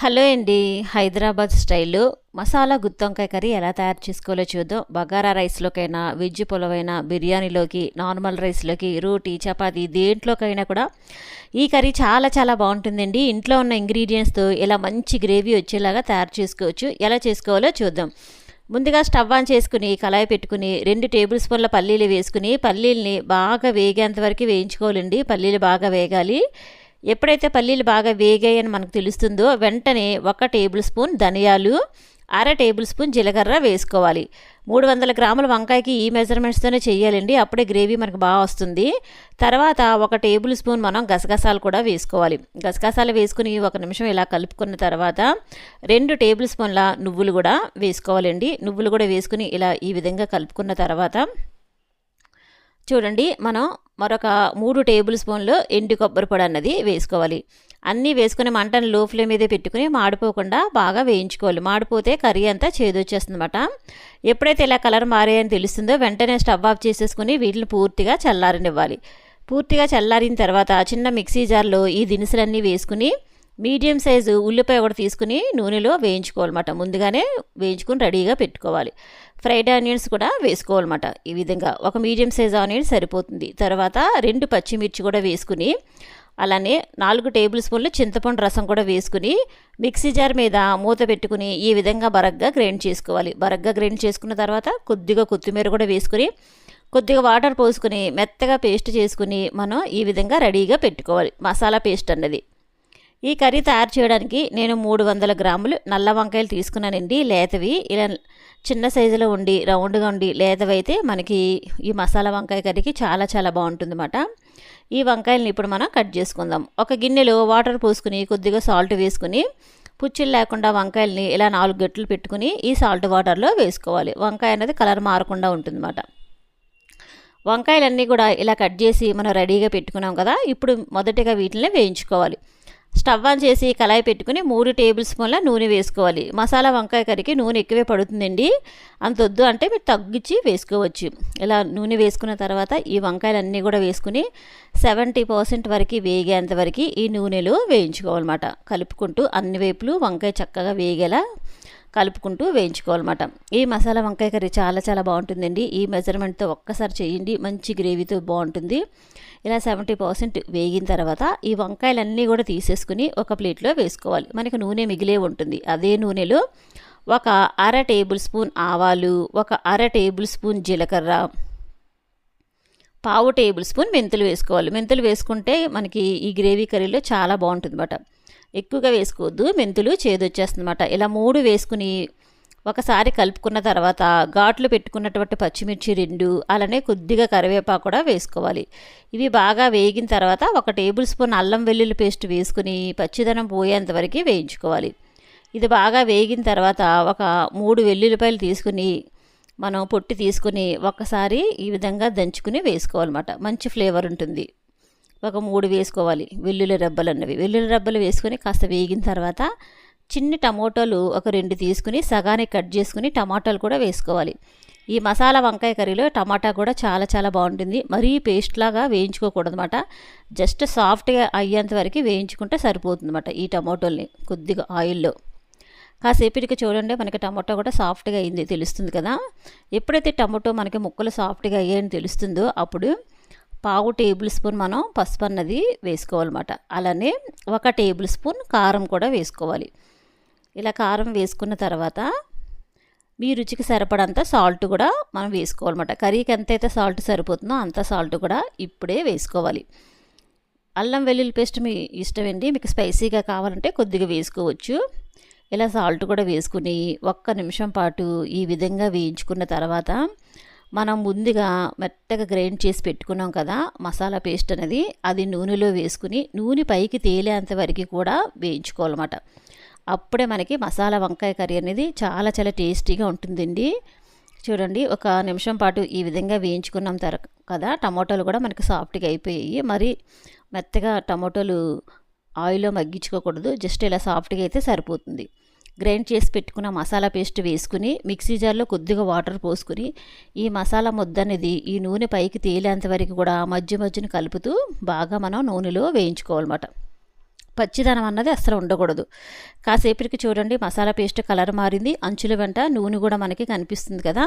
Hello అండి హైదరాబాద్ స్టైల్లో masala గుత్తొంకాయ curry ఎలా తయారు చేసుకోవాలో చూద్దాం. బగారా రైస్లోకైనా వెజ్ పొలవైనా బిర్యానీలోకి నార్మల్ రైస్లోకి రోటీ చపాతీ దేంట్లోకైనా కూడా ఈ కర్రీ చాలా చాలా బాగుంటుందండి. ఇంట్లో ఉన్న ఇంగ్రీడియంట్స్తో ఇలా మంచి గ్రేవీ వచ్చేలాగా తయారు చేసుకోవచ్చు ఎలా చేసుకోవాలో చూద్దాం. ముందుగా స్టవ్ ఆన్ చేసుకుని కళాయి పెట్టుకుని రెండు టేబుల్ స్పూన్ల పల్లీలు వేసుకుని పల్లీల్ని బాగా వేగేంత వరకు వేయించుకోవాలండి. పల్లీలు బాగా వేగాలి. ఎప్పుడైతే పల్లీలు బాగా వేగాయని మనకు తెలుస్తుందో వెంటనే ఒక టేబుల్ స్పూన్ ధనియాలు అర టేబుల్ స్పూన్ జీలకర్ర వేసుకోవాలి. మూడు వందల గ్రాముల వంకాయకి ఈ మెజర్మెంట్స్తోనే చేయాలండి. అప్పుడే గ్రేవీ మనకు బాగా వస్తుంది. తర్వాత ఒక టేబుల్ స్పూన్ మనం గసగసాలు కూడా వేసుకోవాలి. గసగసాలు వేసుకుని ఒక నిమిషం ఇలా కలుపుకున్న తర్వాత రెండు టేబుల్ స్పూన్ల నువ్వులు కూడా వేసుకోవాలండి. నువ్వులు కూడా వేసుకుని ఇలా ఈ విధంగా కలుపుకున్న తర్వాత చూడండి మనం మరొక మూడు టేబుల్ స్పూన్లు ఎండు కొబ్బరి పొడి అన్నది వేసుకోవాలి. అన్నీ వేసుకుని మంటను లో ఫ్లేమ్ మీద పెట్టుకుని మాడిపోకుండా బాగా వేయించుకోవాలి. మాడిపోతే కర్రీ అంతా చేదొచ్చేస్తుందన్నమాట. ఎప్పుడైతే ఇలా కలర్ మారాయని తెలుస్తుందో వెంటనే స్టవ్ ఆఫ్ చేసేసుకుని వీటిని పూర్తిగా చల్లారనివ్వాలి. పూర్తిగా చల్లారిన తర్వాత చిన్న మిక్సీ జార్లో ఈ దినుసులన్నీ వేసుకుని మీడియం సైజు ఉల్లిపాయ కూడా తీసుకుని నూనెలో వేయించుకోవాలన్నమాట. ముందుగానే వేయించుకుని రెడీగా పెట్టుకోవాలి. ఫ్రైడ్ ఆనియన్స్ కూడా వేసుకోవాలన్నమాట ఈ విధంగా. ఒక మీడియం సైజ్ ఆనియన్ సరిపోతుంది. తర్వాత రెండు పచ్చిమిర్చి కూడా వేసుకుని అలానే నాలుగు టేబుల్ స్పూన్లు చింతపండు రసం కూడా వేసుకుని మిక్సీ జార్ మీద మూత పెట్టుకుని ఈ విధంగా బరగ్గా గ్రైండ్ చేసుకోవాలి. బరగ్గా గ్రైండ్ చేసుకున్న తర్వాత కొద్దిగా కొత్తిమీర కూడా వేసుకుని కొద్దిగా వాటర్ పోసుకుని మెత్తగా పేస్ట్ చేసుకుని మనం ఈ విధంగా రెడీగా పెట్టుకోవాలి. మసాలా పేస్ట్ అన్నది. ఈ కర్రీ తయారు చేయడానికి నేను మూడు వందల గ్రాములు నల్ల వంకాయలు తీసుకున్నానండి లేతవి. ఇలా చిన్న సైజులో ఉండి రౌండ్గా ఉండి లేతవైతే మనకి ఈ మసాలా వంకాయ కర్రీకి చాలా చాలా బాగుంటుందన్నమాట. ఈ వంకాయలని ఇప్పుడు మనం కట్ చేసుకుందాం. ఒక గిన్నెలో వాటర్ పోసుకుని కొద్దిగా సాల్ట్ వేసుకుని పుచ్చులు లేకుండా వంకాయలని ఇలా నాలుగు గట్లు పెట్టుకుని ఈ సాల్ట్ వాటర్లో వేసుకోవాలి. వంకాయ అనేది కలర్ మారకుండా ఉంటుందన్నమాట. వంకాయలన్నీ కూడా ఇలా కట్ చేసి మనం రెడీగా పెట్టుకున్నాం కదా ఇప్పుడు మొదటిగా వీటిని వేయించుకోవాలి. స్టవ్ ఆన్ చేసి కళాయి పెట్టుకుని మూడు టేబుల్ స్పూన్ల నూనె వేసుకోవాలి. మసాలా వంకాయ కర్రీకి నూనె ఎక్కువే పడుతుందండి. అంత వద్దు అంటే మీరు తగ్గించి వేసుకోవచ్చు. ఇలా నూనె వేసుకున్న తర్వాత ఈ వంకాయలన్నీ కూడా వేసుకుని సెవెంటీ పర్సెంట్ వరకు వేగేంత వరకు ఈ నూనెలో వేయించుకోవాలన్నమాట. కలుపుకుంటూ అన్ని వైపులు వంకాయ చక్కగా వేగేలా కలుపుకుంటూ వేయించుకోవాలన్నమాట. ఈ మసాలా వంకాయ కర్రీ చాలా చాలా బాగుంటుందండి. ఈ మెజర్మెంట్తో ఒక్కసారి చేయండి. మంచి గ్రేవీతో బాగుంటుంది. ఇలా సెవెంటీ పర్సెంట్ వేగిన తర్వాత ఈ వంకాయలన్నీ కూడా తీసేసుకుని ఒక ప్లేట్లో వేసుకోవాలి. మనకి నూనె మిగిలే ఉంటుంది. అదే నూనెలో ఒక అర టేబుల్ స్పూన్ ఆవాలు ఒక అర టేబుల్ స్పూన్ జీలకర్ర పావు టేబుల్ స్పూన్ మెంతులు వేసుకోవాలి. మెంతులు వేసుకుంటే మనకి ఈ గ్రేవీ కర్రీలో చాలా బాగుంటుంది అన్నమాట ఎక్కువగా వేసుకోవద్దు మెంతులు చేదొచ్చేస్తుందన్నమాట. ఇలా మూడు వేసుకుని ఒకసారి కలుపుకున్న తర్వాత ఘాట్లు పెట్టుకున్నటువంటి పచ్చిమిర్చి రెండు అలానే కొద్దిగా కరివేపాకు కూడా వేసుకోవాలి. ఇవి బాగా వేగిన తర్వాత ఒక టేబుల్ స్పూన్ అల్లం వెల్లుల్లి పేస్ట్ వేసుకుని పచ్చిదనం పోయేంత వరకు వేయించుకోవాలి. ఇది బాగా వేగిన తర్వాత ఒక మూడు వెల్లుల్లిపాయలు తీసుకుని మనం పొట్టి తీసుకుని ఒక్కసారి ఈ విధంగా దంచుకుని వేసుకోవాలన్నమాట. మంచి ఫ్లేవర్ ఉంటుంది. ఒక మూడు వేసుకోవాలి. వెల్లుల్లి రెబ్బలు అన్నవి. వెల్లుల్లి రెబ్బలు వేసుకొని కాస్త వేగిన తర్వాత చిన్ని టమోటాలు ఒక రెండు తీసుకుని సగానికి కట్ చేసుకుని టమాటాలు కూడా వేసుకోవాలి. ఈ మసాలా వంకాయ కర్రీలో టమాటా కూడా చాలా చాలా బాగుంటుంది. మరీ పేస్ట్ లాగా వేయించుకోకూడదన్నమాట. జస్ట్ సాఫ్ట్గా అయ్యేంత వరకు వేయించుకుంటే సరిపోతుందన్నమాట ఈ టమాటోల్ని కొద్దిగా ఆయిల్లో. కాసేపటికి చూడండి మనకి టమాటో కూడా సాఫ్ట్గా అయింది తెలుస్తుంది కదా. ఎప్పుడైతే టమాటో మనకి ముక్కలు సాఫ్ట్గా అయ్యాయని తెలుస్తుందో అప్పుడు పావు టేబుల్ స్పూన్ మనం పసుపు అన్నది వేసుకోవాలన్నమాట. అలానే ఒక టేబుల్ స్పూన్ కారం కూడా వేసుకోవాలి. ఇలా కారం వేసుకున్న తర్వాత మీ రుచికి సరిపడంత సాల్ట్ కూడా మనం వేసుకోవాలన్నమాట. కర్రీకి ఎంతైతే సాల్ట్ సరిపోతుందో అంత సాల్ట్ కూడా ఇప్పుడే వేసుకోవాలి. అల్లం వెల్లుల్లి పేస్ట్ మీ ఇష్టం అండి మీకు స్పైసీగా కావాలంటే కొద్దిగా వేసుకోవచ్చు. ఇలా సాల్ట్ కూడా వేసుకుని ఒక్క నిమిషం పాటు ఈ విధంగా వేయించుకున్న తర్వాత మనం ముందుగా మెత్తగా గ్రైండ్ చేసి పెట్టుకున్నాం కదా మసాలా పేస్ట్ అనేది అది నూనెలో వేసుకుని నూనె పైకి తేలేంత వరకు కూడా వేయించుకోవాలన్నమాట. అప్పుడే మనకి మసాలా వంకాయ కర్రీ అనేది చాలా చాలా టేస్టీగా ఉంటుందండి. చూడండి ఒక నిమిషం పాటు ఈ విధంగా వేయించుకున్నాం తర కదా టమాటోలు కూడా మనకి సాఫ్ట్గా అయిపోయాయి. మరి మెత్తగా టమాటోలు ఆయిల్లో మగ్గించుకోకూడదు జస్ట్ ఇలా సాఫ్ట్గా అయితే సరిపోతుంది. గ్రైండ్ చేసి పెట్టుకున్న మసాలా పేస్ట్ వేసుకుని మిక్సీ జార్లో కొద్దిగా వాటర్ పోసుకుని ఈ మసాలా ముద్ద అనేది ఈ నూనె పైకి తేలేంత వరకు కూడా మధ్య మధ్యన కలుపుతూ బాగా మనం నూనెలో వేయించుకోవాలన్నమాట. పచ్చిదనం అన్నది అస్సలు ఉండకూడదు. కాసేపటికి చూడండి మసాలా పేస్ట్ కలర్ మారింది. అంచుల వెంట నూనె కూడా మనకి కనిపిస్తుంది కదా.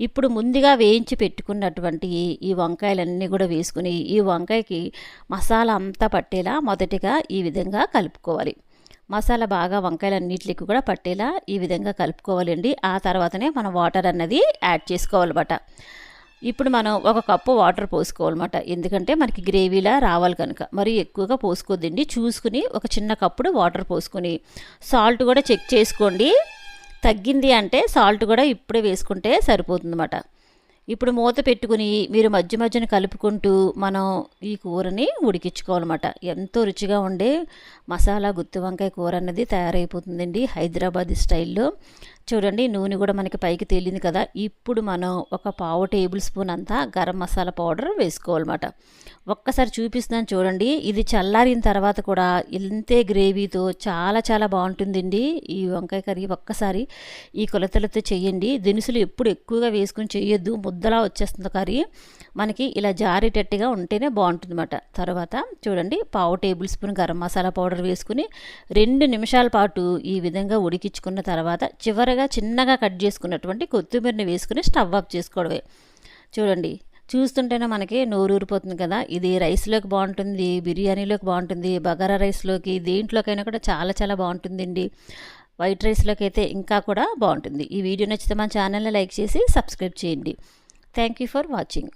ఇప్పుడు ముందుగా వేయించి పెట్టుకున్నటువంటి ఈ వంకాయలన్నీ కూడా వేసుకుని ఈ వంకాయకి మసాలా అంతా పట్టేలా మొదటిగా ఈ విధంగా కలుపుకోవాలి. మసాలా బాగా వంకాయలన్నిటికి కూడా పట్టేలా ఈ విధంగా కలుపుకోవాలండి. ఆ తర్వాతనే మనం వాటర్ అన్నది యాడ్ చేసుకోవాలన్నమాట. ఇప్పుడు మనం ఒక కప్పు వాటర్ పోసుకోవాలన్నమాట. ఎందుకంటే మనకి గ్రేవీలా రావాలి కనుక. మరి ఎక్కువగా పోసుకోద్దండి చూసుకుని ఒక చిన్న కప్పుడు వాటర్ పోసుకొని సాల్ట్ కూడా చెక్ చేసుకోండి. తగ్గింది అంటే సాల్ట్ కూడా ఇప్పుడే వేసుకుంటే సరిపోతుందన్నమాట. ఇప్పుడు మూత పెట్టుకుని మీరు మధ్య మధ్యన కలుపుకుంటూ మనం ఈ కూరని ఉడికించుకోవాలన్నమాట. ఎంతో రుచిగా ఉండే మసాలా గుత్తి వంకాయ కూర అన్నది తయారైపోతుందండి హైదరాబాద్ స్టైల్లో. చూడండి నూనె కూడా మనకి పైకి తేలింది కదా. ఇప్పుడు మనం ఒక పావు టేబుల్ స్పూన్ అంతా గరం మసాలా పౌడర్ వేసుకోవాలన్నమాట. ఒక్కసారి చూపిస్తున్నాను చూడండి ఇది చల్లారిన తర్వాత కూడా ఇంతే గ్రేవీతో చాలా చాలా బాగుంటుందండి. ఈ వంకాయ కర్రీ ఒక్కసారి ఈ కొలతలతో చేయండి. దినుసులు ఎప్పుడు ఎక్కువగా వేసుకుని చేయొద్దు ముద్దలా వచ్చేస్తుంది కర్రీ. మనకి ఇలా జారేటట్టుగా ఉంటేనే బాగుంటుందన్నమాట. తర్వాత చూడండి పావు table spoon garam masala powder వేసుకుని రెండు నిమిషాల పాటు ఈ విధంగా ఉడికించుకున్న తర్వాత చివరగా చిన్నగా కట్ చేసుకున్నటువంటి కొత్తిమీరని వేసుకుని స్టవ్ ఆఫ్ చేసుకోవడమే. చూడండి చూస్తుంటేనే మనకి నోరు ఊరిపోతుంది కదా. ఇది రైస్లోకి బాగుంటుంది బిర్యానీలోకి బాగుంటుంది బగారా రైస్లోకి దేంట్లోకైనా కూడా చాలా చాలా బాగుంటుందండి. వైట్ రైస్లోకి అయితే ఇంకా కూడా బాగుంటుంది. ఈ వీడియో నచ్చితే మన ఛానల్ని లైక్ చేసి సబ్స్క్రైబ్ చేయండి. Thank you for watching.